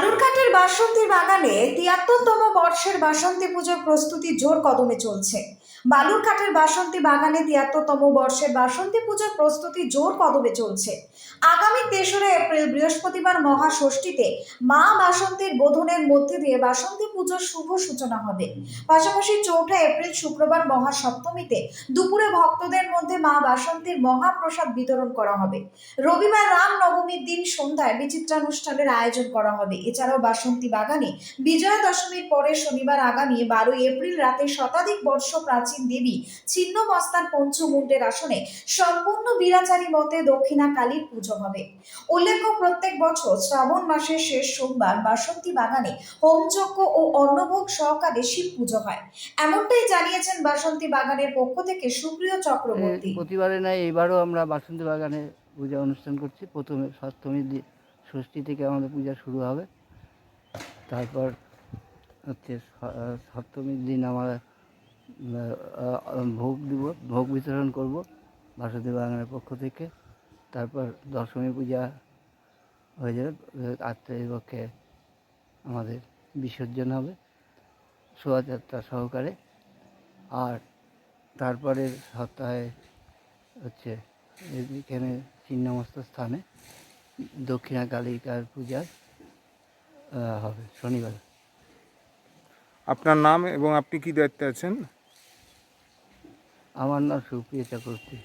বালুরঘাটের বাসন্তী বাগানে তিয়াত্তরতম বর্ষের বাসন্তী পুজোর প্রস্তুতি জোর কদমে চলছে। বালুরঘাটের বাসন্তী বাগানে তিয়াত্তরতম বর্ষের বাসন্তী পুজোর প্রস্তুতি জোর কদমে চলছে। আগামী তেসরা এপ্রিল বৃহস্পতিবার মহাষষ্ঠীতে মা বাসন্তীর বোধনের মধ্যে দিয়ে বাসন্তী পুজোর শুভ সূচনা হবে। পাশাপাশি চৌঠা এপ্রিল শুক্রবার মহাসপ্তমীতে দুপুরে ভক্তদের মধ্যে মা বাসন্তীর মহাপ্রসাদ বিতরণ করা হবে। রবিবার রাম নবমীর দিন সন্ধ্যায় বিচিত্রানুষ্ঠানের আয়োজন করা হবে। এছাড়াও বাসন্তী বাগানে বিজয়া দশমীর পরে শনিবার আগামী বারোই এপ্রিল রাতে শতাধিক বর্ষ প্রাচীন দেবী ছিন্ন মস্তার পঞ্চমুণ্ডের আসনে সম্পূর্ণ বিরাচারী মতে দক্ষিণা কালীর পুজো হবে। উল্লেখ্য প্রত্যেক বছর শ্রাবণ মাসের শেষ সোমবার বাসন্তী বাগানে হোমযজ্ঞ ও অন্নভোগ সহকারে শিব পুজো হয়। এমনটাই জানিয়েছেন বাসন্তী বাগানের পক্ষ থেকে সুপ্রিয় চক্রবর্তী। প্রতিবারে নাই এবারও আমরা বাসন্তী বাগানে পূজা অনুষ্ঠান করছি। প্রথমে সপ্তমীর দি- ষষ্ঠী থেকে আমাদের পূজা শুরু হবে। তারপর হচ্ছে সপ্তমীর দিন আমরা ভোগ দিব, ভোগ বিতরণ করব বাসন্তী বাগানের পক্ষ থেকে। তারপর দশমী পূজা হয়ে যাবে আত্মীয় পক্ষে আমাদের বিসর্জন হবে শোভাযাত্রা সহকারে। আর তারপরের সপ্তাহে হচ্ছে এখানে ছিন্নমস্ত স্থানে দক্ষিণা কালিকার পূজা হবে শনিবার। আপনার নাম এবং আপনি কি দায়িত্বে আছেন? আমার নাম সুপ্রিয় চক্রবর্তী।